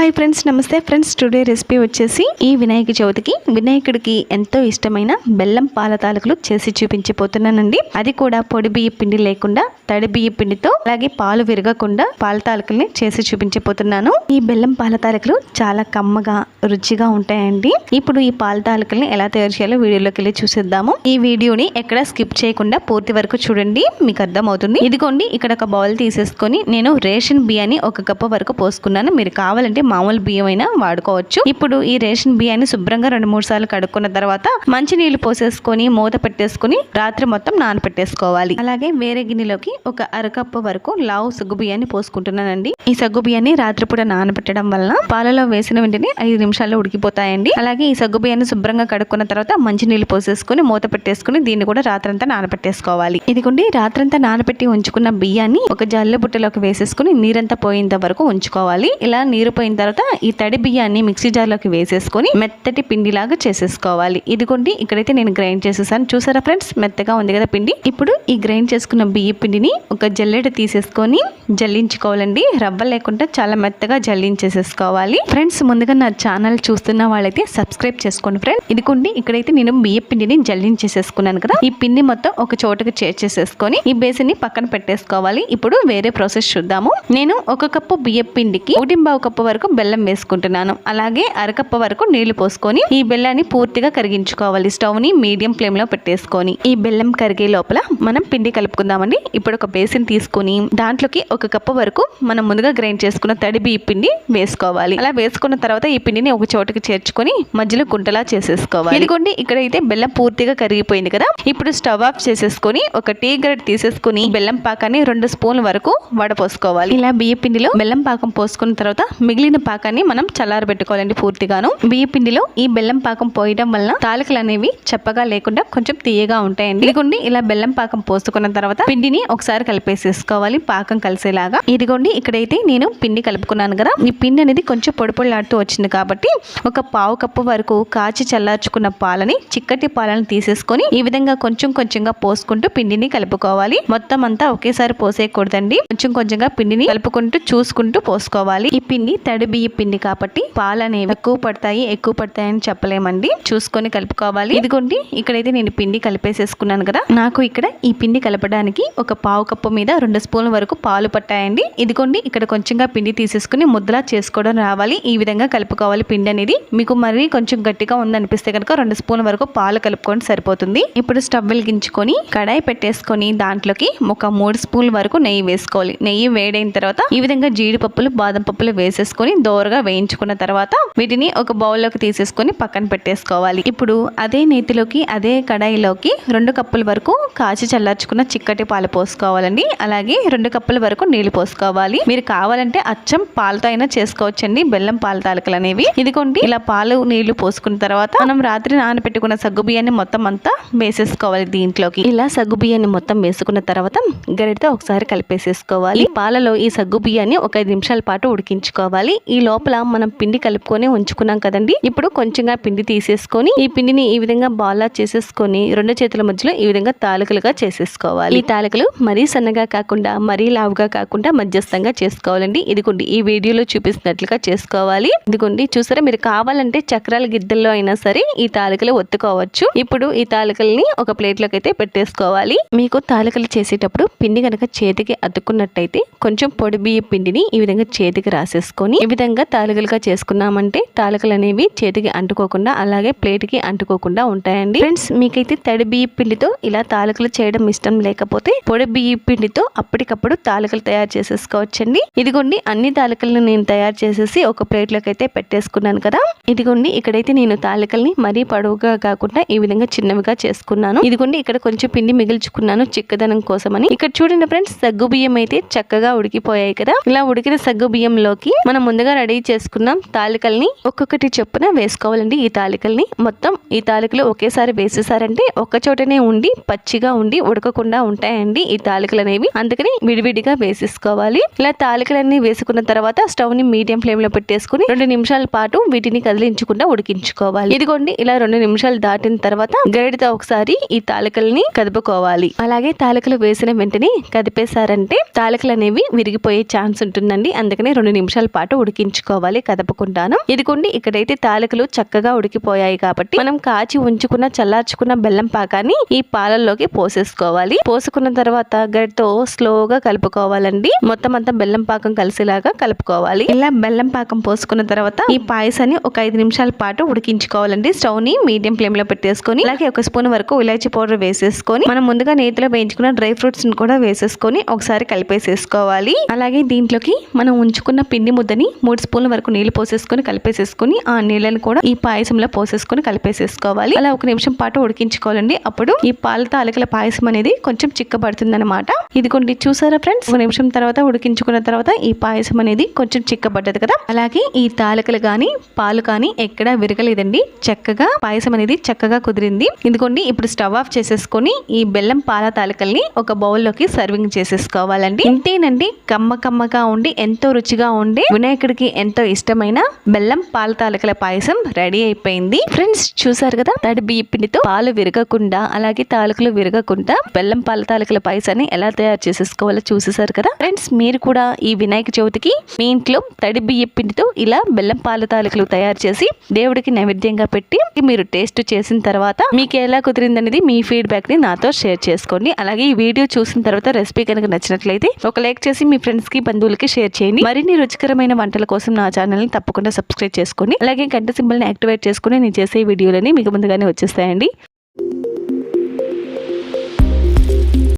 Hi friends నమస్తే. Friends today recipe వచ్చేసి ఈ వినాయక చవితికి వినాయకుడికి ఎంతో ఇష్టమైన బెల్లం పాల తాలకులు చేసి చూపించిపోతున్నానండి అది కూడా పొడి బియ్య పిండి లేకుండా తడి బియ్య పిండితో అలాగే పాలు విరగకుండా పాల తాలకుల్ని చేసి చూపించిపోతున్నాను ఈ బెల్లం పాల తాలకులు చాలా కమ్మగా రుచిగా ఉంటాయండి. ఇప్పుడు ఈ పాల తాలకుల్ని ఎలా తయారు చేయాలో వీడియోలోకి వెళ్ళి చూసేద్దాము. ఈ వీడియోని ఎక్కడ స్కిప్ చేయకుండా పూర్తి వరకు చూడండి మీకు అర్థమవుతుంది. ఇదిగోండి ఇక్కడ ఒక బౌల్ తీసేసుకొని నేను రేషన్ బియ్యాన్ని ఒక కప్పు వరకు పోసుకున్నాను. మీరు కావాలంటే మామూలు బియ్యం అయినా వాడుకోవచ్చు. ఇప్పుడు ఈ రేషన్ బియ్యాన్ని శుభ్రంగా రెండు మూడు సార్లు కడుక్కున్న తర్వాత మంచి నీళ్ళు పోసేసుకొని మూత పెట్టేసుకొని రాత్రి మొత్తం నానపెట్టేసుకోవాలి. అలాగే వేరే గిన్నెలోకి ఒక అరకప్పు వరకు లావు సగ్గు బియ్యాన్ని పోసుకుంటున్నానండి. ఈ సగ్గు బియ్యాన్ని రాత్రిపూట నానబెట్టడం వలన పాలలో వేసిన వెంటనే ఐదు నిమిషాల్లో ఉడికిపోతాయండి. అలాగే ఈ సగ్గు బియ్యాన్ని శుభ్రంగా కడుక్కున్న తర్వాత మంచి నీళ్ళు పోసేసుకొని మూత పెట్టేసుకొని దీన్ని కూడా రాత్రంతా నానబెట్టేసుకోవాలి ఇదిగోండి రాత్రంతా నానబెట్టి ఉంచుకున్న బియ్యాన్ని ఒక జల్లె బుట్టలోకి వేసేసుకొని నీరంతా పోయేంత వరకు ఉంచుకోవాలి. ఇలా నీరు పోయిన తర్వాత ఈ తడి బియ్యాన్ని మిక్సీ జార్లోకి వేసేసుకొని మెత్తటి పిండిలాగా చేసేసుకోవాలి. ఇదిగోండి ఇక్కడైతే నేను గ్రైండ్ చేసేసాను. చూసారా ఫ్రెండ్స్? మెత్తగా ఉంది కదా పిండి. ఇప్పుడు ఈ గ్రైండ్ చేసుకున్న బియ్య పిండిని ఒక జల్లెడ తీసేసుకొని జల్లించుకోవాలండి. రవ్వ లేకుండా చాలా మెత్తగా జల్లించేసేసుకోవాలి. ఫ్రెండ్స్ ముందుగా నా ఛానల్ చూస్తున్న వాళ్ళైతే సబ్స్క్రైబ్ చేసుకోండి ఫ్రెండ్ ఇదిగోండి ఇక్కడైతే నేను బియ్య పిండిని జల్లించేసేసుకున్నాను కదా. ఈ పిండి మొత్తం ఒక చోటకి చేర్చేసేసుకొని ఈ బేసిన్ని పక్కన పెట్టేసుకోవాలి. ఇప్పుడు వేరే ప్రాసెస్ చూద్దాము. నేను ఒక కప్పు బియ్య పిండికి ఒకటింబావు కప్పు వరకు బెల్లం వేసుకుంటున్నాను. అలాగే అరకప్ప వరకు నీళ్ళు పోసుకొని ఈ బెల్లాన్ని పూర్తిగా కరిగించుకోవాలి. స్టవ్ని మీడియం ఫ్లేమ్లో పెట్టేసుకొని ఈ బెల్లం కరిగే లోపల మనం పిండి కలుపుకుందామండి. ఇప్పుడు ఒక బేసిన్ తీసుకొని దాంట్లోకి ఒక కప్పు వరకు మనం ముందుగా గ్రైండ్ చేసుకున్న తడి బియ్య పిండి వేసుకోవాలి. అలా వేసుకున్న తర్వాత ఈ పిండిని ఒక చోటకి చేర్చుకొని మధ్యలో గుంటలా చేసేసుకోవాలి. ఇదిగోండి ఇక్కడైతే బెల్లం పూర్తిగా కరిగిపోయింది కదా. ఇప్పుడు స్టవ్ ఆఫ్ చేసేసుకొని ఒక టీ గ్రెడ్ తీసేసుకొని బెల్లం పాకాన్ని రెండు స్పూన్ల వరకు వడపోసుకోవాలి. ఇలా బియ్య పిండిలో బెల్లం పాకం పోసుకున్న తర్వాత మిగిలిన పాకాన్ని మనం చల్లారబెట్టుకోవాలండి పూర్తిగాను. బియ్య పిండిలో ఈ బెల్లం పాకం పోయడం వల్ల తాలికలు అనేవి చెప్పగా లేకుండా కొంచెం తీయగా ఉంటాయండి. ఇదిగోండి ఇలా బెల్లం పాకం పోసుకున్న తర్వాత పిండిని ఒకసారి కలిపేసేసుకోవాలి పాకం కలిసేలాగా. ఇదిగోండి ఇక్కడైతే నేను పిండి కలుపుకున్నాను కదా. ఈ పిండి అనేది కొంచెం పొడి పొడిలాడుతూ వచ్చింది కాబట్టి ఒక పావు కప్పు వరకు కాచి చల్లార్చుకున్న పాలని చిక్కటి పాలను తీసేసుకొని ఈ విధంగా కొంచెం కొంచెంగా పోసుకుంటూ పిండిని కలుపుకోవాలి. మొత్తం అంతా ఒకేసారి పోసేయకూడదండి. కొంచెం కొంచెంగా పిండిని కలుపుకుంటూ చూసుకుంటూ పోసుకోవాలి. ఈ పిండి తడి బియ్య పిండి కాబట్టి పాలు అనేవి ఎక్కువ పడతాయి ఎక్కువ పడతాయి అని చెప్పలేమండి. చూసుకొని కలుపుకోవాలి. ఇదిగోండి ఇక్కడైతే నేను పిండి కలిపేసేసుకున్నాను కదా. నాకు ఇక్కడ ఈ పిండి కలపడానికి ఒక పావు కప్పు మీద రెండు స్పూన్ల వరకు పాలు పట్టాయండి. ఇదిగోండి ఇక్కడ కొంచెంగా పిండి తీసేసుకుని ముద్దలా చేసుకోవడం రావాలి. ఈ విధంగా కలుపుకోవాలి పిండి అనేది. మీకు మరీ కొంచెం గట్టిగా ఉందనిపిస్తే కనుక రెండు స్పూన్ల వరకు పాలు కలుపుకొని సరిపోతుంది. ఇప్పుడు స్టవ్ వెలిగించుకొని కడాయి పెట్టేసుకొని దాంట్లోకి ఒక మూడు స్పూన్ల వరకు నెయ్యి వేసుకోవాలి. నెయ్యి వేడైన తర్వాత ఈ విధంగా జీడిపప్పులు బాదం పప్పులు వేసేసుకొని దోరగా వేయించుకున్న తర్వాత వీటిని ఒక బౌల్లోకి తీసేసుకొని పక్కన పెట్టేసుకోవాలి. ఇప్పుడు అదే నేతిలోకి అదే కడాయిలోకి రెండు కప్పుల వరకు కాచి చల్లార్చుకున్న చిక్కటి పాలు పోసుకోవాలండి. అలాగే రెండు కప్పుల వరకు నీళ్ళు పోసుకోవాలి. మీరు కావాలంటే అచ్చం పాలతో అయినా చేసుకోవచ్చండి. బెల్లం పాల తాలకలు అనేవి. ఇదిగోండి ఇలా పాలు నీళ్ళు పోసుకున్న తర్వాత మనం రాత్రి నానబెట్టుకున్న సగ్గు బియ్యాన్ని మొత్తం అంతా వేసేసుకోవాలి దీంట్లోకి. ఇలా సగ్గు బియ్యాన్ని మొత్తం వేసుకున్న తర్వాత గరిటతో ఒకసారి కలిపేసేసుకోవాలి. పాలలో ఈ సగ్గు బియ్యాన్ని ఒక ఐదు నిమిషాల పాటు ఉడికించుకోవాలి. ఈ లోపల మనం పిండి కలుపుకొని ఉంచుకున్నాం కదండి. ఇప్పుడు కొంచెంగా పిండి తీసేసుకొని ఈ పిండిని ఈ విధంగా బాల్లా చేసేసుకొని రెండు చేతుల మధ్యలో ఈ విధంగా తాలకలుగా చేసేసుకోవాలి. ఈ తాలకులు మరీ సన్నగా కాకుండా మరీ లావుగా కాకుండా మధ్యస్థంగా చేసుకోవాలండి. ఇదిగోండి ఈ వీడియోలో చూపిస్తున్నట్లుగా చేసుకోవాలి. ఇదిగోండి చూసారా? మీరు కావాలంటే చక్రాల గిద్దల్లో అయినా సరే ఈ తాలకలు ఒత్తుకోవచ్చు. ఇప్పుడు ఈ తాలకల్ని ఒక ప్లేట్లోకి అయితే పెట్టేసుకోవాలి. మీకు తాలకలు చేసేటప్పుడు పిండి కనుక చేతికి అతుక్కున్నట్టయితే కొంచెం పొడి బియ్య పిండిని ఈ విధంగా చేతికి రాసేసుకొని విధంగా తాలికలుగా చేసుకున్నామంటే తాలికలు అనేవి చేతికి అంటుకోకుండా అలాగే ప్లేట్కి అంటుకోకుండా ఉంటాయండి. ఫ్రెండ్స్ మీకైతే తడి బియ్య పిండితో ఇలా తాలికలు చేయడం ఇష్టం లేకపోతే పొడి బియ్య పిండితో అప్పటికప్పుడు తాలికలు తయారు చేసేసుకోవచ్చండి. ఇదిగోండి అన్ని తాలికలను నేను తయారు చేసేసి ఒక ప్లేట్లోకి అయితే పెట్టేసుకున్నాను కదా. ఇదిగోండి ఇక్కడైతే నేను తాలికల్ని మరీ పొడవుగా కాకుండా ఈ విధంగా చిన్నవిగా చేసుకున్నాను. ఇదిగోండి ఇక్కడ కొంచెం పిండి మిగిల్చుకున్నాను చిక్కదనం కోసమని. ఇక్కడ చూడండి ఫ్రెండ్స్ సగ్గు బియ్యం అయితే చక్కగా ఉడికిపోయాయి కదా. ఇలా ఉడికిన సగ్గు బియ్యంలోకి మనం ముందుగా రెడీ చేసుకున్నాం తాలికల్ని. ఒక్కొక్కటి చొప్పున వేసుకోవాలండి ఈ తాలికల్ని. మొత్తం ఈ తాలికలు ఒకేసారి వేసేసారంటే ఒక్క చోటనే ఉండి పచ్చిగా ఉండి ఉడకకుండా ఉంటాయండి ఈ తాలికలు అనేవి అందుకని విడివిడిగా వేసేసుకోవాలి. ఇలా తాలికలన్నీ వేసుకున్న తర్వాత స్టవ్ని మీడియం ఫ్లేమ్లో పెట్టేసుకుని రెండు నిమిషాల పాటు వీటిని కదిలించకుండా ఉడికించుకోవాలి. ఇదిగోండి ఇలా రెండు నిమిషాలు దాటిన తర్వాత గరిడితో ఒకసారి ఈ తాలికల్ని కదుపుకోవాలి. అలాగే తాలికలు వేసిన వెంటనే కదిపేశారంటే తాలికలు అనేవి విరిగిపోయే ఛాన్స్ ఉంటుందండి. అందుకని రెండు నిమిషాల పాటు ఉడికించుకోవాలి కదపకుండాను. ఇదిగోండి ఇక్కడైతే తాలికలు చక్కగా ఉడికిపోయాయి కాబట్టి మనం కాచి ఉంచుకున్న చల్లార్చుకున్న బెల్లం పాకాన్ని ఈ పాలల్లోకి పోసేసుకోవాలి. పోసుకున్న తర్వాత గరిటతో స్లోగా కలుపుకోవాలండి. మొత్తం అంతా బెల్లం పాకం కలిసేలాగా కలుపుకోవాలి. ఇలా బెల్లం పాకం పోసుకున్న తర్వాత ఈ పాయసాన్ని ఒక ఐదు నిమిషాల పాటు ఉడికించుకోవాలండి. స్టవ్ని మీడియం ఫ్లేమ్లో పెట్టేసుకొని అలాగే ఒక స్పూన్ వరకు ఇలాచి పౌడర్ వేసేసుకొని మనం ముందుగా నేతిలో వేయించుకున్న డ్రై ఫ్రూట్స్ని కూడా వేసేసుకొని ఒకసారి కలిపేసేసుకోవాలి. అలాగే దీంట్లోకి మనం ఉంచుకున్న పిండి ముద్దని మూడు స్పూన్ల వరకు నీళ్ళు పోసేసుకొని కలిపేసేసుకొని ఆ నీళ్ళని కూడా ఈ పాయసంలో పోసేసుకొని కలిపేసేసుకోవాలి. అలా ఒక నిమిషం పాటు ఉడికించుకోవాలండి. అప్పుడు ఈ పాల అలకల పాయసం అనేది కొంచెం చిక్కబడుతుంది అనమాట ఇదిగోండి చూసారా ఫ్రెండ్స్? ఒక నిమిషం తర్వాత ఉడికించుకున్న తర్వాత ఈ పాయసం అనేది కొంచెం చిక్కబడ్డది కదా? అలాగే ఈ తాలకలు కానీ పాలు కానీ ఎక్కడా విరగలేదండి. చక్కగా పాయసం అనేది చక్కగా కుదిరింది. ఇదిగోండి ఇప్పుడు స్టవ్ ఆఫ్ చేసేసుకొని ఈ బెల్లం పాల తాలకల్ని ఒక బౌల్లోకి సర్వింగ్ చేసేసుకోవాలండి. ఇంతేనండి కమ్మ కమ్మగా ఉండి ఎంతో రుచిగా ఉండే వినాయకుడికి ఎంతో ఇష్టమైన బెల్లం పాల తాలకల పాయసం రెడీ అయిపోయింది. ఫ్రెండ్స్ చూసారు కదా? తడి బియ్య పిండితో పాలు విరగకుండా అలాగే తాలికలు విరగకుండా బెల్లం పాల తాలకల పాయసాన్ని ఎలా తయారు చేసేసుకోవాలో చూసేసారు కదా? ఫ్రెండ్స్ మీరు కూడా ఈ వినాయక చవితికి మీ ఇంట్లో తడి బియ్య పిండితో ఇలా బెల్లం పాల తాలకలు తయారు చేసి దేవుడికి నైవేద్యంగా పెట్టి మీరు టేస్ట్ చేసిన తర్వాత మీకు ఎలా కుదిరిందనేది మీ ఫీడ్బ్యాక్ని నాతో షేర్ చేసుకోండి. అలాగే ఈ వీడియో చూసిన తర్వాత రెసిపీ కనుక నచ్చినట్లయితే ఒక లైక్ చేసి మీ ఫ్రెండ్స్కి బంధువులకి షేర్ చేయండి. మరిన్ని రుచికరమైన వంటల కోసం నా ఛానల్ని తప్పకుండా సబ్స్క్రైబ్ చేసుకోండి అలాగే గంట సింబల్ని యాక్టివేట్ చేసుకుని నేను చేసే వీడియోలని మీకు ముందుగానే వచ్చేస్తాయండి.